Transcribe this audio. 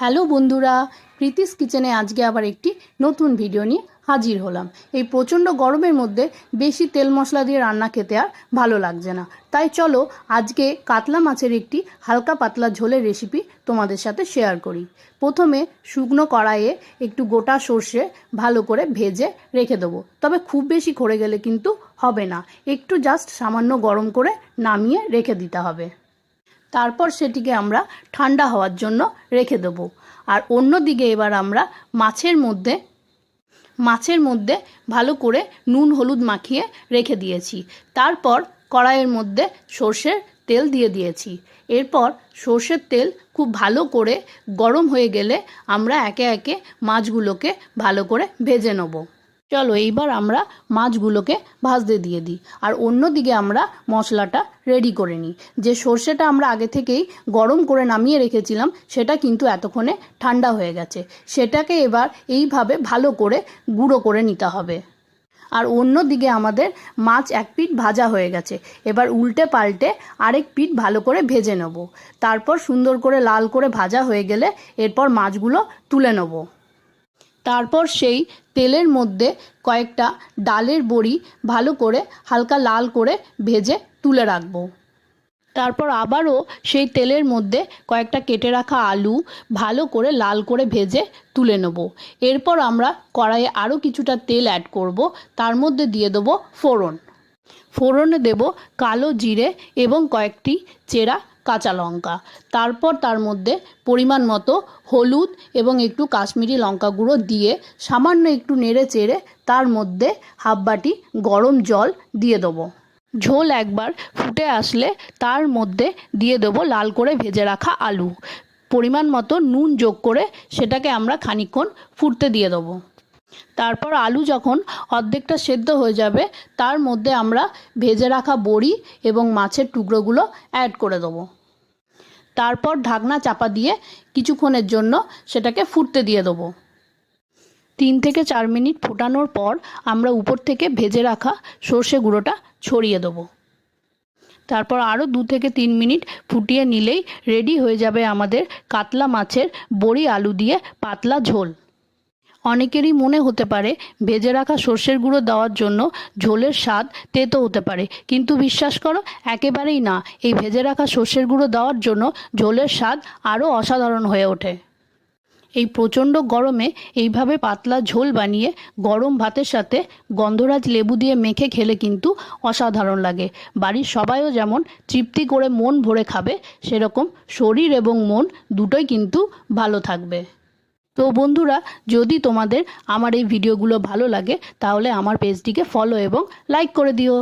Hello বন্ধুরা প্রীতিস কিচেনে আজকে আবার একটি নতুন ভিডিও নিয়ে হাজির হলাম। এই প্রচণ্ড গরমের মধ্যে বেশি তেল মশলা দিয়ে রান্না খেতে আর ভালো লাগছে না। তাই চলো আজকে কাতলা মাছের একটি হালকা পাতলা ঝোলের রেসিপি তোমাদের সাথে শেয়ার করি। প্রথমে শুকনো কড়াইয়ে একটু গোটা সর্ষে ভালো করে ভেজে রেখে দেবো। তবে খুব বেশি খড়ে গেলে কিন্তু হবে না। একটু জাস্ট সামান্য গরম করে নামিয়ে রেখে দিতে হবে। তারপর সেটিকে আমরা ঠান্ডা হওয়ার জন্য রেখে দেবো। আর অন্যদিকে এবার আমরা মাছের মধ্যে মাছের মধ্যে ভালো করে নুন হলুদ মাখিয়ে রেখে দিয়েছি। তারপর কড়াইয়ের মধ্যে সর্ষের তেল দিয়ে দিয়েছি। এরপর সর্ষের তেল খুব ভালো করে গরম হয়ে গেলে আমরা একে একে মাছগুলোকে ভালো করে ভেজে নেব। চলো এইবার আমরা মাছগুলোকে ভাজতে দিয়ে দিই। আর অন্যদিকে আমরা মশলাটা রেডি করে নিই। যে সর্ষেটা আমরা আগে থেকেই গরম করে নামিয়ে রেখেছিলাম, সেটা কিন্তু এতক্ষণে ঠান্ডা হয়ে গেছে। সেটাকে এবার এইভাবে ভালো করে গুঁড়ো করে নিতে হবে। আর অন্য দিকে আমাদের মাছ এক পিঠ ভাজা হয়ে গেছে। এবার উল্টে পাল্টে আরেক পিঠ ভালো করে ভেজে নেব। তারপর সুন্দর করে লাল করে ভাজা হয়ে গেলে এরপর মাছগুলো তুলে নেব। তারপর সেই তেলের মধ্যে কয়েকটা ডালের বড়ি ভালো করে হালকা লাল করে ভেজে তুলে রাখব। তারপর আবারও সেই তেলের মধ্যে কয়েকটা কেটে রাখা আলু ভালো করে লাল করে ভেজে তুলে নেব। এরপর আমরা কড়াইয়ে আরও কিছুটা তেল অ্যাড করব, তার মধ্যে দিয়ে দেবো ফোড়ন। ফোড়নে দেব কালো জিরে এবং কয়েকটি চেরা কাঁচা লঙ্কা। তারপর তার মধ্যে পরিমাণ মতো হলুদ এবং একটু কাশ্মীরি লঙ্কা গুঁড়ো দিয়ে সামান্য একটু নেড়ে চেড়ে তার মধ্যে হাফ বাটি গরম জল দিয়ে দেবো। ঝোল একবার ফুটে আসলে তার মধ্যে দিয়ে দেবো লাল করে ভেজে রাখা আলু। পরিমাণ মতো নুন যোগ করে সেটাকে আমরা খানিকক্ষণ ফুটতে দিয়ে দেবো। তারপর আলু যখন অর্ধেকটা সেদ্ধ হয়ে যাবে, তার মধ্যে আমরা ভেজে রাখা বড়ি এবং মাছের টুকরোগুলো অ্যাড করে দেবো। তারপর ঢাকনা চাপা দিয়ে কিছুক্ষণের জন্য সেটাকে ফুটতে দিয়ে দেবো। তিন থেকে চার মিনিট ফোটানোর পর আমরা উপর থেকে ভেজে রাখা সর্ষে গুঁড়োটা ছড়িয়ে দেবো। তারপর আরও দু থেকে তিন মিনিট ফুটিয়ে নিলেই রেডি হয়ে যাবে আমাদের কাতলা মাছের বড়ি আলু দিয়ে পাতলা ঝোল। অনেকেরই মনে হতে পারে ভেজে রাখা সর্ষের গুঁড়ো দেওয়ার জন্য ঝোলের স্বাদ তেতো হতে পারে। কিন্তু বিশ্বাস করো, একেবারেই না। এই ভেজে রাখা সর্ষের গুঁড়ো দেওয়ার জন্য ঝোলের স্বাদ আরও অসাধারণ হয়ে ওঠে। এই প্রচণ্ড গরমে এইভাবে পাতলা ঝোল বানিয়ে গরম ভাতের সাথে গন্ধরাজ লেবু দিয়ে মেখে খেলে কিন্তু অসাধারণ লাগে। বাড়ির সবাইও যেমন তৃপ্তি করে মন ভরে খাবে, সেরকম শরীর এবং মন দুটোই কিন্তু ভালো থাকবে। তো বন্ধুরা, যদি তোমাদের আমার এই ভিডিওগুলো ভালো লাগে, তাহলে আমার পেজটিকে ফলো এবং লাইক করে দিও।